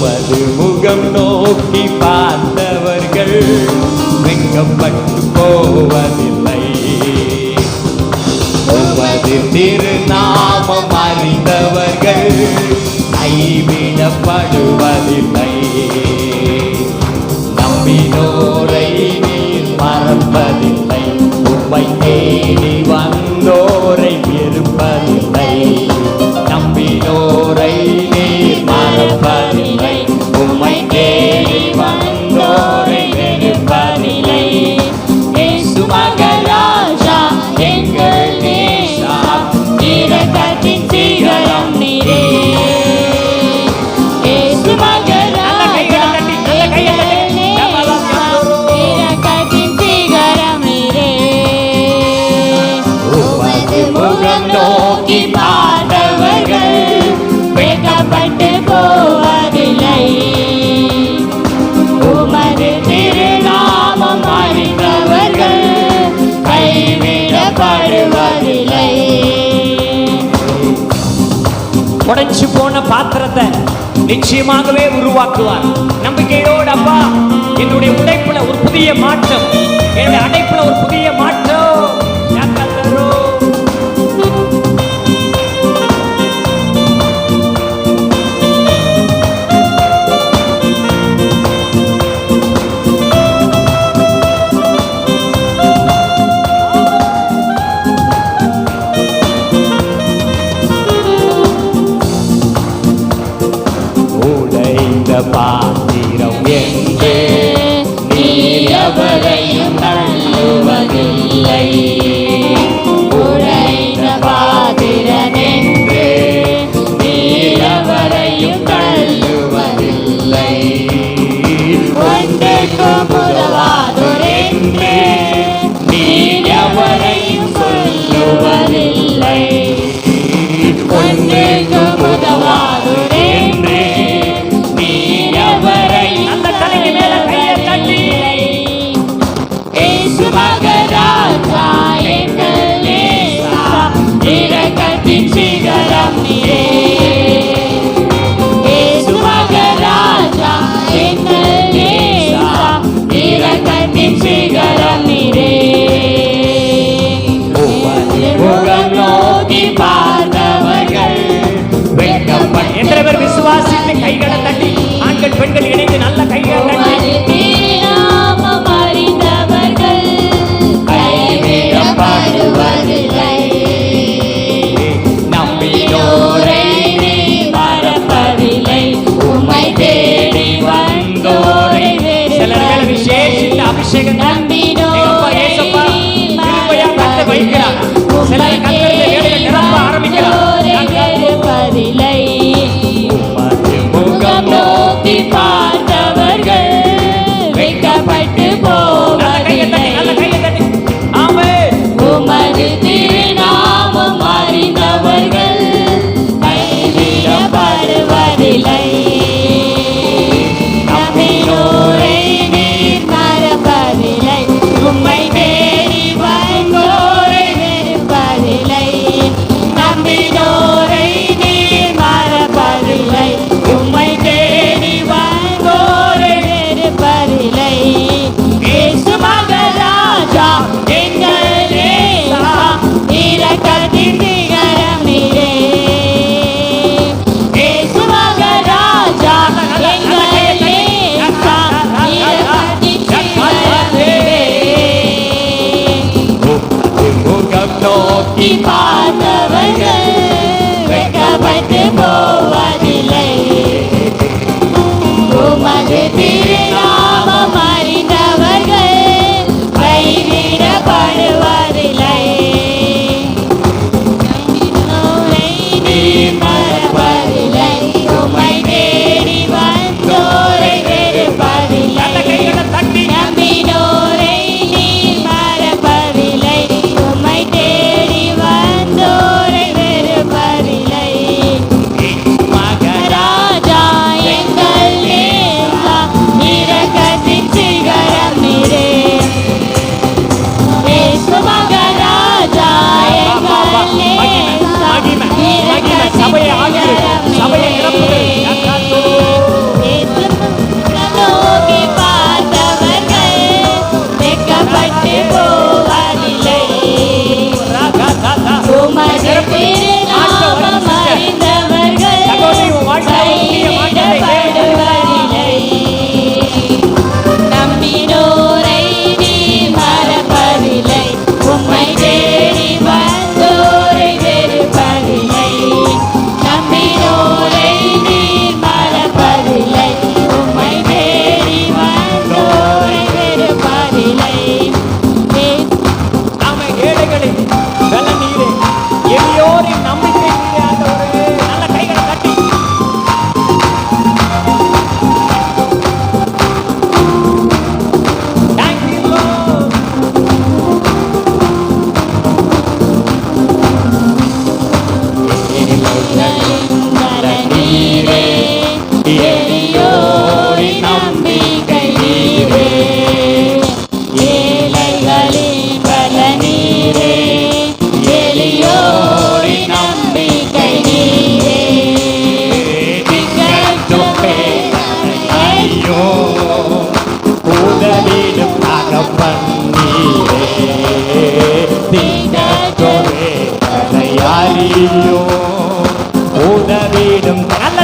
உமது முகம் நோக்கி பார்த்தவர்கள் வெங்கப்பட்டு போவதில்லை. உமது திருநாமம் அறிந்தவர்கள் கைவிடப்படுவதில்லை. நம்பினோரை நீர் மறப்பதில்லை. உம்மை தேடி வந்தோரை இருப்பதில்லை நம்பினோரை நீர் மறப்பதில்லை. தேவா நிச்சயமாகவே உருவாக்குவார். நம்பிக்கையோடு அப்பா என்னுடைய உடைப்புல ஒரு புதிய மாற்றம் என்னுடைய அடைப்புல ஒரு புதிய what he பார்த்தவர்கள் எத்தனை பேர் விசுவாசித்து கைகளை தட்டி தரவிடும் நல்ல